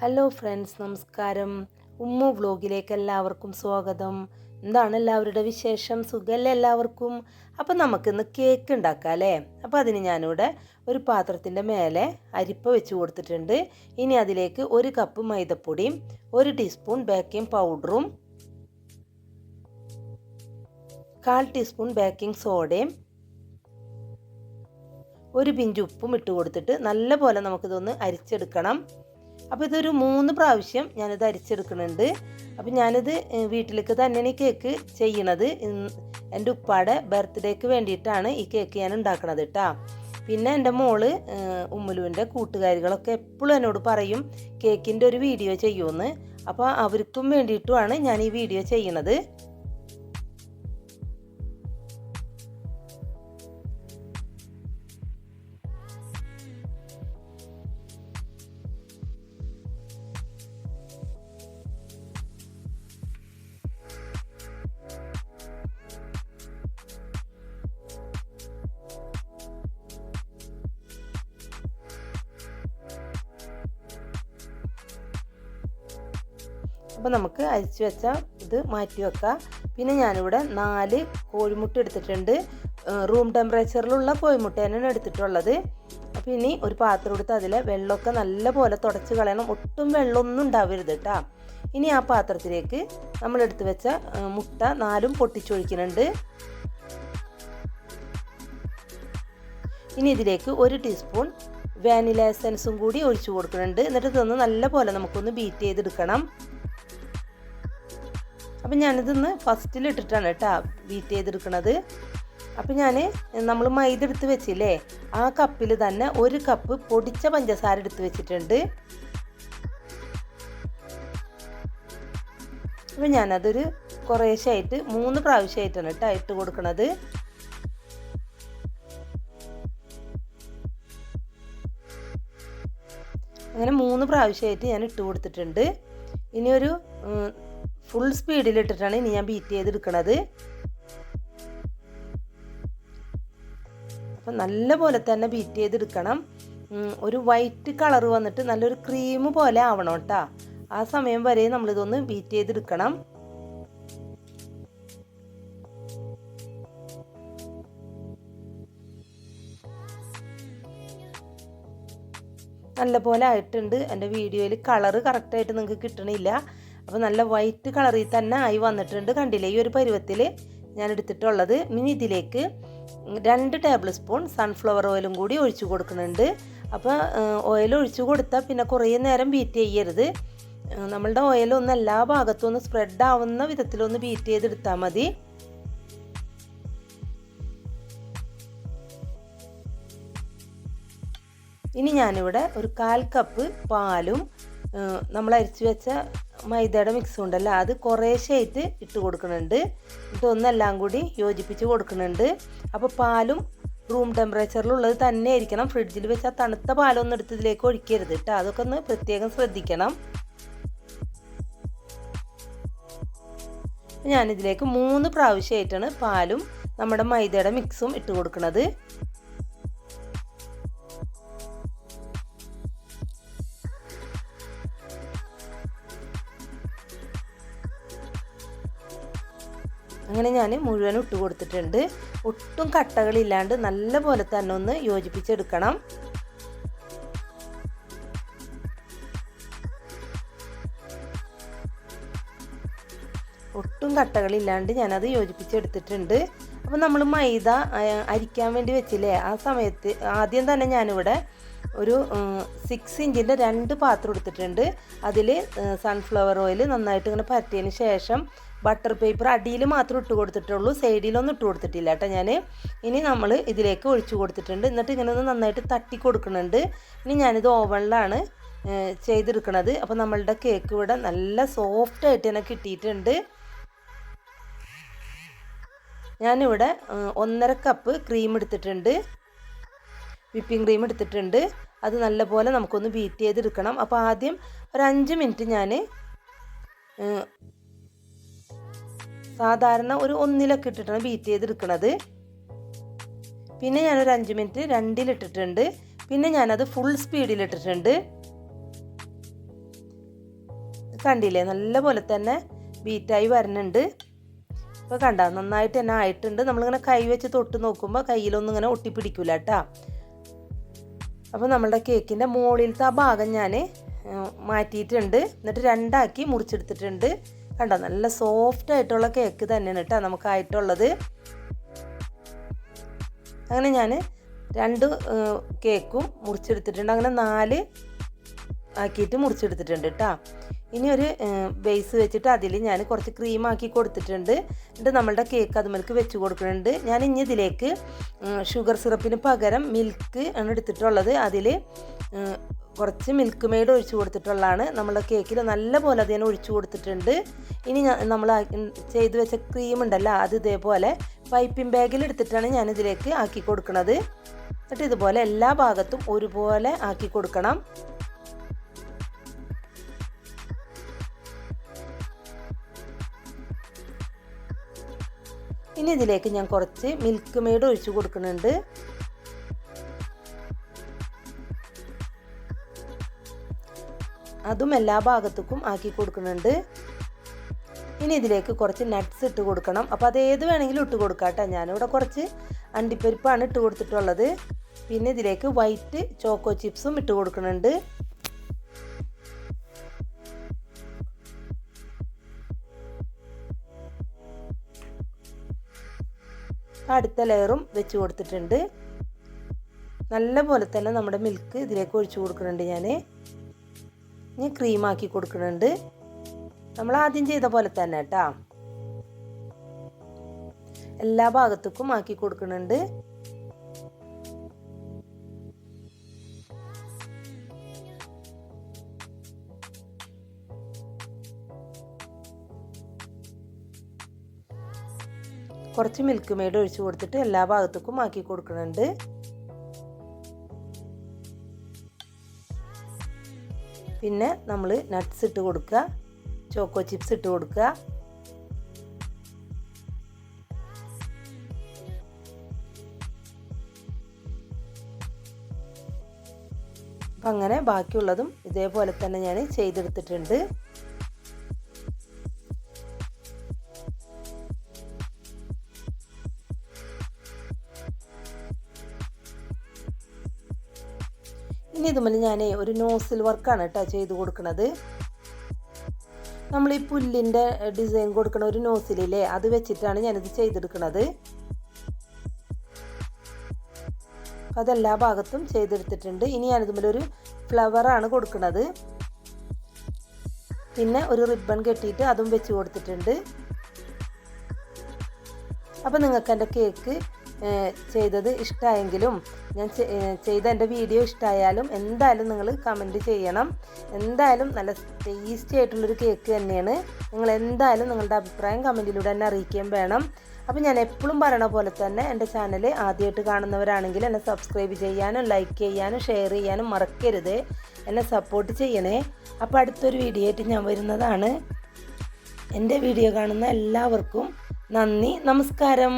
Hello friends നമസ്കാരം. ഉമ്മു വ്ലോഗിലേക്ക് എല്ലാവർക്കും സ്വാഗതം. എന്താണ് എല്ലാവരുടെ വിശേഷം? സുഖമല്ലേ എല്ലാവർക്കും? അപ്പം നമുക്കിന്ന് കേക്ക് ഉണ്ടാക്കാം അല്ലേ? അപ്പോൾ അതിന് ഞാനിവിടെ ഒരു പാത്രത്തിന്റെ മേലെ അരിപ്പ വെച്ച് കൊടുത്തിട്ടുണ്ട്. ഇനി അതിലേക്ക് ഒരു കപ്പ് മൈദപ്പൊടിയും ഒരു ടീസ്പൂൺ ബേക്കിംഗ് പൗഡറും കാൽ ടീസ്പൂൺ ബേക്കിംഗ് സോഡയും ഒരു പിഞ്ച് ഉപ്പും ഇട്ട് കൊടുത്തിട്ട് നല്ലപോലെ നമുക്കിതൊന്ന് അരിച്ചെടുക്കണം. അപ്പോൾ ഇതൊരു മൂന്ന് പ്രാവശ്യം ഞാനിത് അരിച്ചെടുക്കുന്നുണ്ട്. അപ്പോൾ ഞാനിത് വീട്ടിലേക്ക് തന്നെയാണ് ഈ കേക്ക് ചെയ്യണത്. എന്റെ ഉപ്പാടെ ബർത്ത്ഡേക്ക് വേണ്ടിയിട്ടാണ് ഈ കേക്ക് ഞാൻ ഉണ്ടാക്കണത് കേട്ടോ പിന്നെ എന്റെ മോൾ ഉമ്മലുവിന്റെ കൂട്ടുകാരികളൊക്കെ എപ്പോഴും എന്നോട് പറയും കേക്കിന്റെ ഒരു വീഡിയോ ചെയ്യുമെന്ന്. അപ്പോൾ അവർക്കും വേണ്ടിയിട്ടുമാണ് ഞാൻ ഈ വീഡിയോ ചെയ്യണത്. അപ്പോൾ നമുക്ക് അരിച്ചു വെച്ച ഇത് മാറ്റി വെക്കാം. പിന്നെ ഞാനിവിടെ നാല് കോഴിമുട്ട എടുത്തിട്ടുണ്ട്. റൂം ടെമ്പറേച്ചറിലുള്ള കോഴിമുട്ട തന്നെയാണ് എടുത്തിട്ടുള്ളത്. അപ്പോൾ ഇനി ഒരു പാത്രം എടുത്ത് അതിൽ വെള്ളമൊക്കെ നല്ല പോലെ തുടച്ച് കളയണം. ഒട്ടും വെള്ളമൊന്നും ഉണ്ടാവരുത് കേട്ടോ ഇനി ആ പാത്രത്തിലേക്ക് നമ്മൾ എടുത്തു വെച്ച മുട്ട നാലും പൊട്ടിച്ചൊഴിക്കുന്നുണ്ട്. ഇനി ഇതിലേക്ക് ഒരു ടീസ്പൂൺ വാനില എസൻസും കൂടി ഒഴിച്ചു കൊടുക്കുന്നുണ്ട്. എന്നിട്ട് ഇതൊന്ന് നല്ല പോലെ നമുക്കൊന്ന് ബീറ്റ് ചെയ്തെടുക്കണം. അപ്പം ഞാനിതൊന്ന് ഫസ്റ്റിൽ ഇട്ടിട്ടാണ് കേട്ടോ ബീറ്റ് ചെയ്തെടുക്കുന്നത് അപ്പം ഞാൻ നമ്മൾ മൈദ എടുത്ത് വെച്ചില്ലേ ആ കപ്പിൽ തന്നെ ഒരു കപ്പ് പൊടിച്ച പഞ്ചസാര എടുത്ത് വെച്ചിട്ടുണ്ട്. അപ്പം ഞാനതൊരു കുറേശ്ശായിട്ട് മൂന്ന് പ്രാവശ്യമായിട്ടാണ് കേട്ടോ ഇട്ട് കൊടുക്കണത്. അങ്ങനെ മൂന്ന് പ്രാവശ്യമായിട്ട് ഞാൻ ഇട്ട് കൊടുത്തിട്ടുണ്ട്. ഇനിയൊരു ഫുൾ സ്പീഡിലിട്ടിട്ടാണ് ഇനി ഞാൻ ബീറ്റ് ചെയ്തെടുക്കണത്. അപ്പം നല്ല പോലെ തന്നെ ബീറ്റ് ചെയ്തെടുക്കണം. ഒരു വൈറ്റ് കളർ വന്നിട്ട് നല്ലൊരു ക്രീം പോലെ ആവണം കേട്ടോ ആ സമയം വരെ നമ്മളിതൊന്ന് ബീറ്റ് ചെയ്തെടുക്കണം. നല്ലപോലെ ആയിട്ടുണ്ട്. എന്റെ വീഡിയോയിൽ കളറ് കറക്റ്റായിട്ട് നിങ്ങൾക്ക് കിട്ടണില്ല. അപ്പോൾ നല്ല വൈറ്റ് കളറിൽ തന്നെ ആയി വന്നിട്ടുണ്ട് കണ്ടില്ലേ? ഈ ഒരു പരുവത്തിൽ ഞാൻ എടുത്തിട്ടുള്ളത്. ഇനി ഇതിലേക്ക് രണ്ട് ടേബിൾ സ്പൂൺ സൺഫ്ലവർ ഓയിലും കൂടി ഒഴിച്ചു കൊടുക്കുന്നുണ്ട്. അപ്പോൾ ഓയിൽ ഒഴിച്ചു കൊടുത്താൽ പിന്നെ കുറേ നേരം ബീറ്റ് ചെയ്യരുത്. നമ്മളുടെ ഓയിലൊന്ന് എല്ലാ ഭാഗത്തും ഒന്ന് സ്പ്രെഡ് ആവുന്ന വിധത്തിലൊന്ന് ബീറ്റ് ചെയ്തെടുത്താൽ മതി. ഇനി ഞാനിവിടെ ഒരു കാൽ കപ്പ് പാലും നമ്മൾ അരിച്ചു വെച്ച മൈദയുടെ മിക്സ് ഉണ്ടല്ലോ അത് കുറേശ്ശായിട്ട് ഇട്ട് കൊടുക്കുന്നുണ്ട്. ഒന്നെല്ലാം കൂടി യോജിപ്പിച്ച് കൊടുക്കുന്നുണ്ട്. അപ്പോൾ പാലും റൂം ടെമ്പറേച്ചറിലുള്ളത് തന്നെ ആയിരിക്കണം. ഫ്രിഡ്ജിൽ വെച്ചാൽ തണുത്ത പാലൊന്നും എടുത്ത് ഇതിലേക്ക് ഒഴിക്കരുത് കേട്ടോ. അതൊക്കെ ഒന്ന് പ്രത്യേകം ശ്രദ്ധിക്കണം. ഞാനിതിലേക്ക് മൂന്ന് പ്രാവശ്യമായിട്ടാണ് പാലും നമ്മുടെ മൈദയുടെ മിക്സും ഇട്ട് കൊടുക്കുന്നത്. അങ്ങനെ ഞാൻ മുഴുവൻ ഇട്ട് കൊടുത്തിട്ടുണ്ട്. ഒട്ടും കട്ടകളില്ലാണ്ട് നല്ല പോലെ തന്നെ ഒന്ന് യോജിപ്പിച്ചെടുക്കണം. ഒട്ടും കട്ടകളില്ലാണ്ട് ഞാനത് യോജിപ്പിച്ചെടുത്തിട്ടുണ്ട്. അപ്പോൾ നമ്മൾ മൈദ അരിക്കാൻ വേണ്ടി വെച്ചില്ലേ? ആ സമയത്ത് ആദ്യം തന്നെ ഞാനിവിടെ ഒരു സിക്സ് ഇഞ്ചിന്റെ രണ്ട് പാത്രം എടുത്തിട്ടുണ്ട്. അതിൽ സൺഫ്ലവർ ഓയിൽ നന്നായിട്ട് ഇങ്ങനെ പരത്തിയതിന് ശേഷം ബട്ടർ പേപ്പർ അടിയിൽ മാത്രം ഇട്ട് കൊടുത്തിട്ടുള്ളൂ. സൈഡിലൊന്നും ഇട്ട് കൊടുത്തിട്ടില്ല കേട്ടോ ഞാൻ ഇനി നമ്മൾ ഇതിലേക്ക് ഒഴിച്ചു കൊടുത്തിട്ടുണ്ട്. എന്നിട്ട് ഇങ്ങനെ ഒന്ന് നന്നായിട്ട് തട്ടി കൊടുക്കുന്നുണ്ട്. ഇനി ഞാനിത് ഓവണിലാണ് ചെയ്തെടുക്കുന്നത് അപ്പോൾ നമ്മളുടെ കേക്ക് ഇവിടെ നല്ല സോഫ്റ്റ് ആയിട്ട് തന്നെ കിട്ടിയിട്ടുണ്ട്. ഞാനിവിടെ ഒന്നര കപ്പ് ക്രീം എടുത്തിട്ടുണ്ട്. വിപ്പിംഗ് ക്രീം എടുത്തിട്ടുണ്ട്. അത് നല്ലപോലെ നമുക്കൊന്ന് ബീറ്റ് ചെയ്തെടുക്കണം. അപ്പോൾ ആദ്യം ഒരു അഞ്ച് മിനിറ്റ് ഞാൻ സാധാരണ ഒരു ഒന്നിലൊക്കെ ഇട്ടിട്ടാണ് ബീറ്റ് ചെയ്തെടുക്കുന്നത് പിന്നെ ഞാനൊരു അഞ്ച് മിനിറ്റ് രണ്ടിലിട്ടിട്ടുണ്ട്. പിന്നെ ഞാനത് ഫുൾ സ്പീഡിലിട്ടിട്ടുണ്ട് കണ്ടില്ലേ? നല്ല പോലെ തന്നെ ബീറ്റായി വരുന്നുണ്ട് ഇപ്പോൾ കണ്ട നന്നായിട്ട് തന്നെ ആയിട്ടുണ്ട്. നമ്മളിങ്ങനെ കൈ വെച്ച് തൊട്ട് നോക്കുമ്പോൾ കയ്യിലൊന്നും ഇങ്ങനെ ഒട്ടിപ്പിടിക്കില്ല കേട്ടോ അപ്പോൾ നമ്മളുടെ കേക്കിന്റെ മുകളിലത്തെ ആ ഭാഗം ഞാൻ മാറ്റിയിട്ടുണ്ട്. എന്നിട്ട് രണ്ടാക്കി മുറിച്ചെടുത്തിട്ടുണ്ട്. കണ്ടോ നല്ല സോഫ്റ്റ് ആയിട്ടുള്ള കേക്ക് തന്നെയാണ് കേട്ടോ നമുക്കായിട്ടുള്ളത് അങ്ങനെ ഞാൻ രണ്ട് കേക്കും മുറിച്ചെടുത്തിട്ടുണ്ട്. അങ്ങനെ നാല് ആക്കിയിട്ട് മുറിച്ചെടുത്തിട്ടുണ്ട് കേട്ടോ. ഇനി ഒരു ബേസ് വെച്ചിട്ട് അതിൽ ഞാൻ കുറച്ച് ക്രീം ആക്കി കൊടുത്തിട്ടുണ്ട്. എന്നിട്ട് നമ്മളുടെ കേക്ക് അതുമേൽക്ക് വെച്ച് കൊടുക്കുന്നുണ്ട്. ഞാൻ ഇനി ഇതിലേക്ക് ഷുഗർ സിറപ്പിന് പകരം മിൽക്ക് ആണ് എടുത്തിട്ടുള്ളത്. അതിൽ കുറച്ച് മിൽക്ക് മെയ്ഡ് ഒഴിച്ചു കൊടുത്തിട്ടുള്ളതാണ്. നമ്മൾ കേക്കിൽ നല്ല പോലെ അത് ഞാൻ ഒഴിച്ചു കൊടുത്തിട്ടുണ്ട്. ഇനി നമ്മൾ ചെയ്തു വെച്ച ക്രീം ഉണ്ടല്ലോ അത് ഇതേപോലെ പൈപ്പിംഗ് ബാഗിൽ എടുത്തിട്ടാണ് ഞാൻ ഇതിലേക്ക് ആക്കി കൊടുക്കുന്നത് എന്നിട്ട് ഇതുപോലെ എല്ലാ ഭാഗത്തും ഒരുപോലെ ആക്കി കൊടുക്കണം. ഇനി ഇതിലേക്ക് ഞാൻ കുറച്ച് മിൽക്ക് മെയ്ഡ് ഒഴിച്ചു കൊടുക്കുന്നുണ്ട്. അതും എല്ലാ ഭാഗത്തേക്കും ആക്കി കൊടുക്കുന്നുണ്ട്. ഇനി ഇതിലേക്ക് കുറച്ച് നട്ട്സ് ഇട്ട് കൊടുക്കണം. അപ്പോൾ അത് ഏത് വേണമെങ്കിലും ഇട്ട് കൊടുക്കാട്ടോ ഞാനിവിടെ കുറച്ച് അണ്ടിപ്പരിപ്പാണ് ഇട്ട് കൊടുത്തിട്ടുള്ളത്. പിന്നെ ഇതിലേക്ക് വൈറ്റ് ചോക്കോ ചിപ്സും ഇട്ട് കൊടുക്കുന്നുണ്ട്. അടുത്ത ലെയറും വെച്ച് കൊടുത്തിട്ടുണ്ട്. നല്ല പോലെ തന്നെ നമ്മുടെ മിൽക്ക് ഇതിലേക്ക് ഒഴിച്ചു കൊടുക്കുന്നുണ്ട് ഞാൻ ഇനി ക്രീമാക്കി കൊടുക്കുന്നുണ്ട്. നമ്മൾ ആദ്യം ചെയ്ത പോലെ തന്നെ കേട്ടോ എല്ലാ ഭാഗത്തേക്കും ആക്കി കൊടുക്കുന്നുണ്ട്. കുറച്ച് മിൽക്ക് മെയ്ഡ് ഒഴിച്ചു കൊടുത്തിട്ട് എല്ലാ ഭാഗത്തേക്കും ആക്കി കൊടുക്കുന്നുണ്ട്. പിന്നെ നമ്മൾ നട്ട്സ് ഇട്ട് കൊടുക്കുക. ചോക്കോ ചിപ്സ് ഇട്ട് കൊടുക്കുക. അപ്പം അങ്ങനെ ബാക്കിയുള്ളതും ഇതേപോലെ തന്നെ ഞാൻ ചെയ്തെടുത്തിട്ടുണ്ട്. ഇനി ഇതുമല്ല ഞാൻ ഒരു നോസിൽ വർക്കാണ് കേട്ടോ ചെയ്ത് കൊടുക്കുന്നത് നമ്മൾ ഈ പുല്ലിന്റെ ഡിസൈൻ കൊടുക്കുന്ന ഒരു നോസിലില്ലേ അത് വെച്ചിട്ടാണ് ഞാനിത് ചെയ്തെടുക്കുന്നത് അതെല്ലാ ഭാഗത്തും ചെയ്തെടുത്തിട്ടുണ്ട്. ഇനി ഞാനിതുമല്ലൊരു ഫ്ലവറാണ് കൊടുക്കുന്നത് പിന്നെ ഒരു റിബൺ കെട്ടിയിട്ട് അതും വെച്ച് കൊടുത്തിട്ടുണ്ട്. അപ്പോൾ നിങ്ങൾക്ക് എന്റെ കേക്ക് ചെയ്തത് ഇഷ്ടമായെങ്കിലും ഞാൻ ചെയ്ത എന്റെ വീഡിയോ ഇഷ്ടമായാലും എന്തായാലും നിങ്ങൾ കമന്റ് ചെയ്യണം. എന്തായാലും നല്ല ടേസ്റ്റി ആയിട്ടുള്ളൊരു കേക്ക് തന്നെയാണ്. നിങ്ങൾ എന്തായാലും നിങ്ങളുടെ അഭിപ്രായം കമന്റിലൂടെ തന്നെ അറിയിക്കുകയും വേണം. അപ്പോൾ ഞാൻ എപ്പോഴും പറയണ പോലെ തന്നെ എന്റെ ചാനൽ ആദ്യമായിട്ട് കാണുന്നവരാണെങ്കിൽ എന്നെ സബ്സ്ക്രൈബ് ചെയ്യാനും ലൈക്ക് ചെയ്യാനും ഷെയർ ചെയ്യാനും മറക്കരുത്. എന്നെ സപ്പോർട്ട് ചെയ്യണേ. അപ്പോൾ അടുത്തൊരു വീഡിയോ ആയിട്ട് ഞാൻ വരുന്നതാണ്. എന്റെ വീഡിയോ കാണുന്ന എല്ലാവർക്കും നന്ദി. നമസ്കാരം.